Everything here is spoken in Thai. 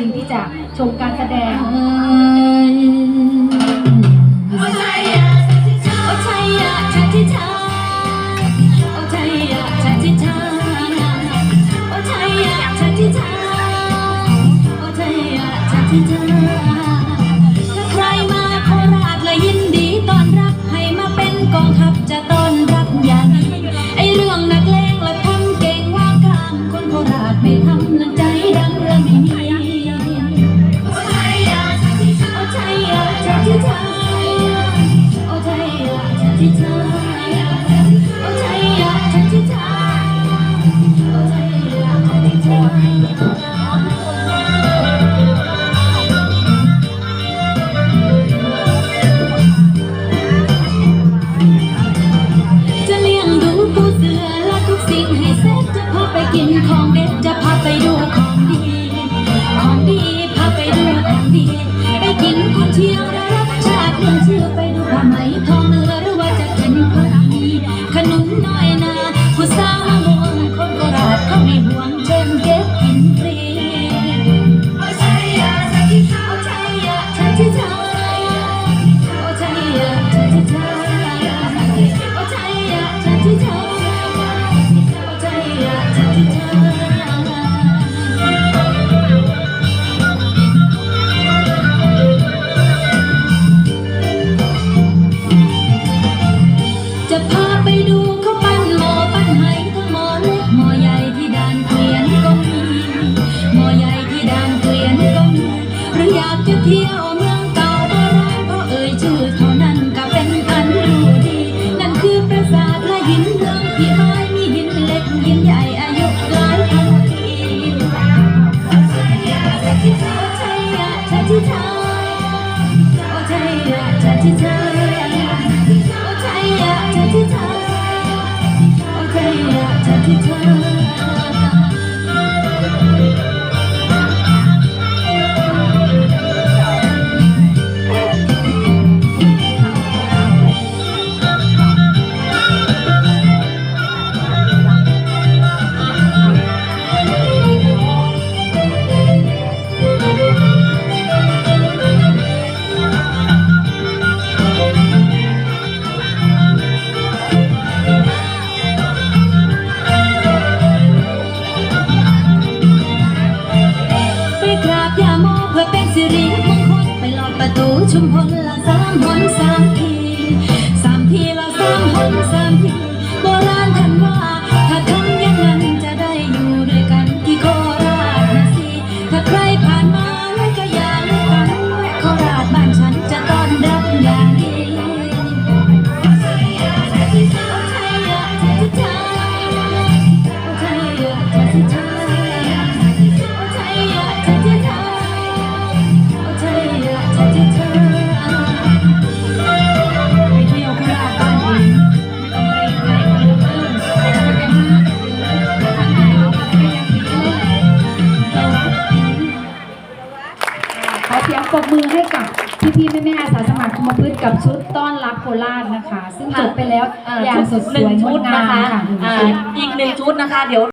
ริงที่จะชมการแสดง ถ้าใครมาโคราชและยินดีต้อนรับให้มาเป็นกองทัพจะต้อนรับอย่างดีไอเรื่องนักเลงและทำเก่งว่ากลางคนโคราชไม่ทำนังใจดังเรื่องไม่มี เชียวได้รับชาติเรื่องชื่อไป จะพาไปดูเขาปั้นหม้อปั้นไหทั้งหม้อเล็กหม้อใหญ่ที่ด่านเกวียนก็มีหม้อใหญ่ที่ด่านเกวียนก็มีหรืออยากจะเที่ยวเมืองเก่าโบราณเพราะเอ่ยชื่อเท่านั้นก็เป็นอันรู้ดี นั่นคือปราสาทและหินเมืองพี่ไม้มีหินเล็กหินใหญ่อายุหลายพันปีโอ้ชัยยะชัชชิชาโอ้ชัยยะชัชชิชาชัยยะชัชชิชา อ้ชั ขอเสียงปรบมือให้กับพี่ๆแม่ๆอาสาส มาพืชกับชุดต้อนรับโคราชนะคะ ซึ่งจบไปแล้วอย่างสดสวยงดงามค่ะ อีกหนึ่งชุดนะคะ เดี๋ยว